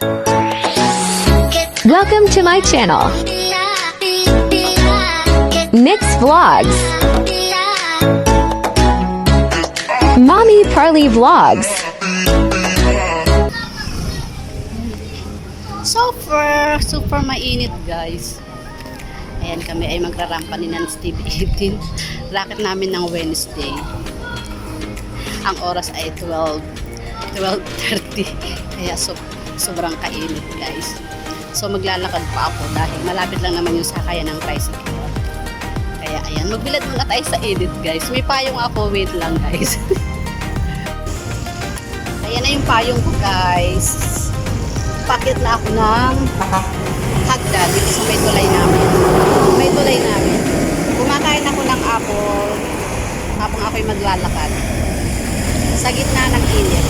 Welcome to my channel, Mix Vlogs. Mommy Parley Vlogs. Super, super mainit guys. Ayan kami ay magrarampa ni ng Steve 18. Racket namin ng Wednesday. Ang oras ay 12, 12.30. Kaya so, sobrang kainit guys. So maglalakad pa ako dahil malapit lang naman yung sakayan ng tricycle. Kaya ayan, magbilad muna tayo sa edit guys. May payong ako, wait lang guys. ayan na yung payong ko guys pakit na ako ng hagda dito sa may tulay namin. May tulay namin. Kumakain ako ng apple habang ako'y maglalakad. Sa gitna ng init.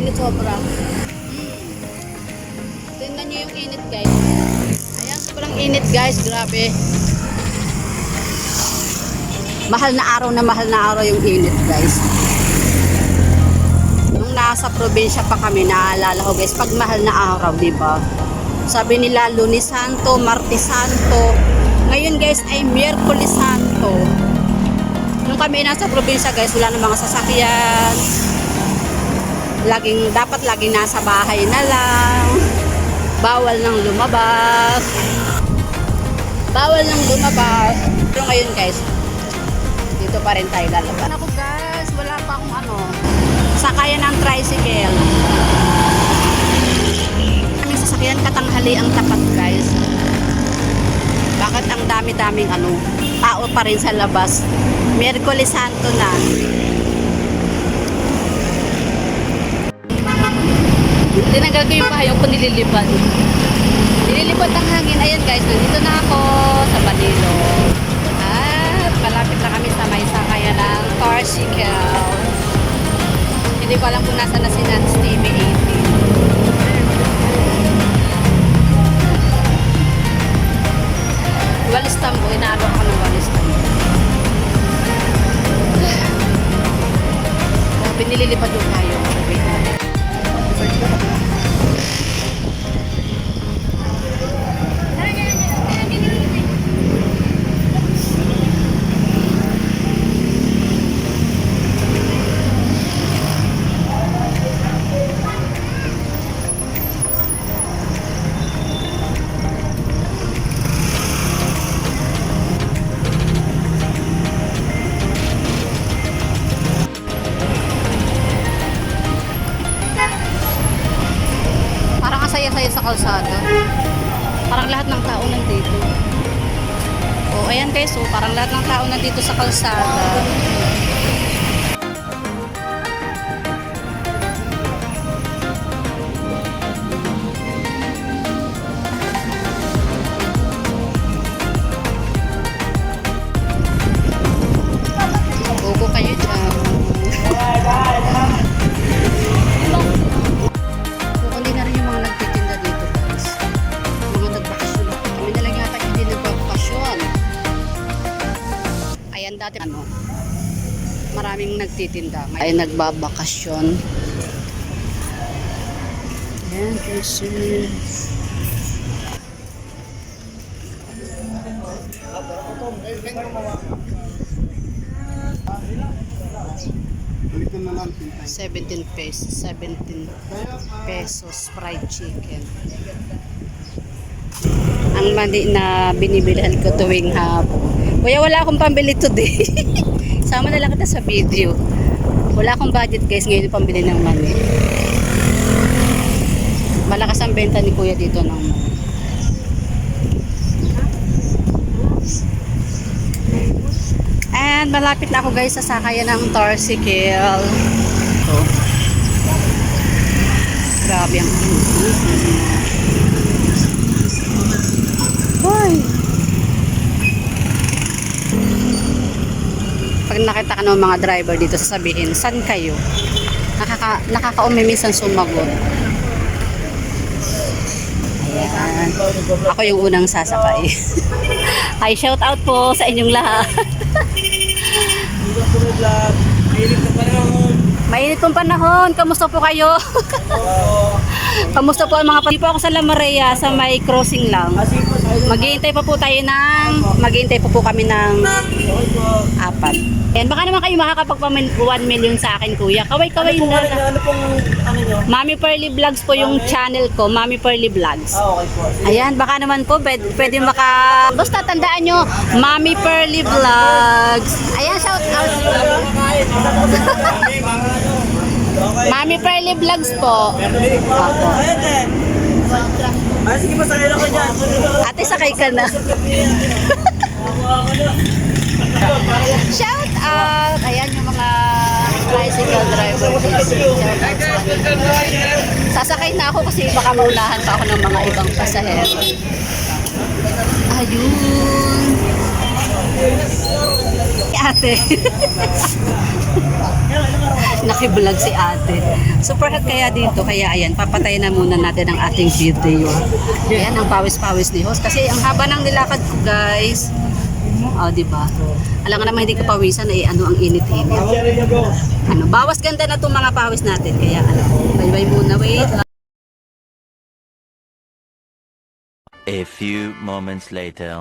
Napakainit sobra. Tingnan nyo yung init guys. Ayan, sobrang init guys. Grabe. Mahal na araw na mahal na araw yung init guys. Nung nasa probinsya pa kami, naalala ko guys, pag mahal na araw, di ba? Sabi nila, Lunes Santo, Martes Santo. Ngayon guys, ay Miyerkules Santo. Nung kami nasa probinsya guys, wala na mga sasakyan. Laging, dapat laging nasa bahay na lang. Bawal nang lumabas. Bawal nang lumabas. Pero ngayon guys, dito pa rin tayo lalabas. Ako guys, wala pa akong ano, sakayan ng tricycle. Aming sasakyan katanghali ang tapat guys. Bakit ang dami-daming ano, tao pa rin sa labas. Miyerkules Santo na. Tinanggal ko yung pahayong ko nililipad. Nililipad ang hangin. Ayan guys, nandito na ako sa Manilo. At malapit na kami sa may sakayan ng Tarsical. Hindi ko alam kung nasa na si Nance TV 18. Walis tambo, inaalo ako ng walis tambo. Grabe, nililipad yung pahayong. Wait lang. Parang kalsada. Parang lahat ng tao nandito. O, ayan guys, so, parang lahat ng tao nandito sa kalsada. Dati ano, maraming nagtitinda. Ngayon nagbabakasyon. Ayan kasi. 17 pesos, 17 pesos fried chicken. Ang mali na binibilhan ko tuwing hapon. Kuya, wala akong pambili today. Sama na lang kita sa video. Wala akong budget guys ngayon pambili ng mani. Malakas ang benta ni kuya dito ng mani. And malapit na ako guys sa sakayan ng Tarsicle. Ito. Grabe ang Ng mga driver dito, sasabihin, saan kayo? Nakaka, nakaka-umi minsan sumagot. Ayan. Ako yung unang sasakay. Hi, shout out po sa inyong lahat. Mainit na panahon. Mainit panahon. Kamusta po kayo? Kamusta po ang mga pati po ako sa La Maria sa may crossing lang. Maghihintay pa po tayo ng maghihintay pa po kami ng apat. And baka naman kayo makakapag 1 million sa akin kuya. Kaway-kaway Ano na. ano, ano pong, ano nyo? Mami Pearly Vlogs po yung channel ko. Mami Pearly Vlogs. Ah, okay po. Ayan, baka naman po pwede, pwede maka... Basta tandaan nyo, Mami Pearly Vlogs. Ayan, shout out. Mami Pearly Vlogs po. Opo. Ay, sige pa, sakay ako dyan. Ate, sakay ka na. Shout out! Ayan yung mga tricycle driver. Sasakay na ako kasi baka maunahan pa ako ng mga ibang pasahero. Ayun. Ate. Nakiblog si ate. Super hot kaya dito. Kaya ayan, papatayin na muna natin ang ating video. Ayan, ang pawis-pawis ni host. Kasi ang haba ng nilakad ko, guys. O, oh, di ba? Alam nga naman hindi ka pawisan, eh, ano ang init-init. Ano, bawas ganda na itong mga pawis natin. Kaya ano, bye-bye muna. Wait. A few moments later.